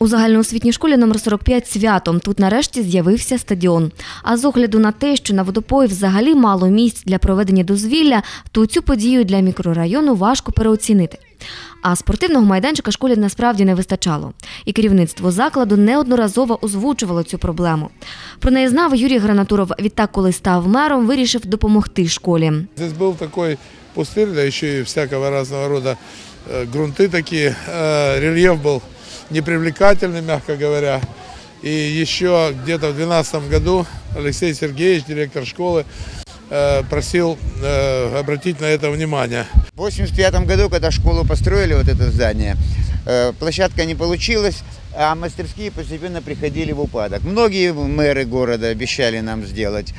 У загальноосвітній школі номер 45 святом тут нарешті з'явився стадіон. А з огляду на те, що на водопої взагалі мало місць для проведення дозвілля, то цю подію для мікрорайону важко переоцінити. А спортивного майданчика школі насправді не вистачало. І керівництво закладу неодноразово озвучувало цю проблему. Про неї знав Юрій Гранатуров. Відтак, коли став мером, вирішив допомогти школі. Здесь был такой пустырь, да еще и всякого разного рода э, грунты такие. Э, Непривлекательный, мягко говоря. И еще где-то в 2012 году Алексей Сергеевич, директор школы, э, просил э, обратить на это внимание. В 85 году, когда школу построили, вот это здание, э, площадка не получилась, а мастерские постепенно приходили в упадок. Многие мэры города обещали нам сделать.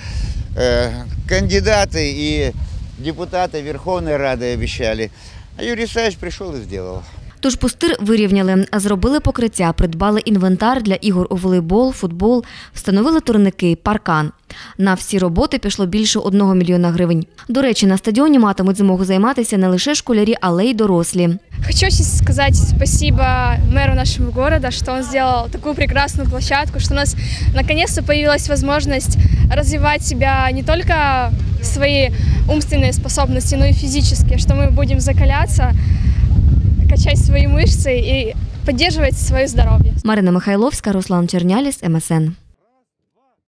Кандидаты и депутаты Верховной Рады обещали. А Юрий Исаевич пришел и сделал. Тож пустир вирівняли, зробили покриття, придбали інвентар для ігор у волейбол, футбол, встановили турники, паркан. На всі роботи пішло більше одного мільйона гривень. До речі, на стадіоні матимуть змогу займатися не лише школярі, але й дорослі. Хочу очень сказать спасибо мэру нашего города, что он сделал такую прекрасную площадку, что у нас наконец-то появилась возможность развивать себя не только свои умственные способности, но и физические, что мы будем закаляться, качать свои мышцы и поддерживать свое здоровье. Марина Михайловська, Руслан Черняліс, МСН.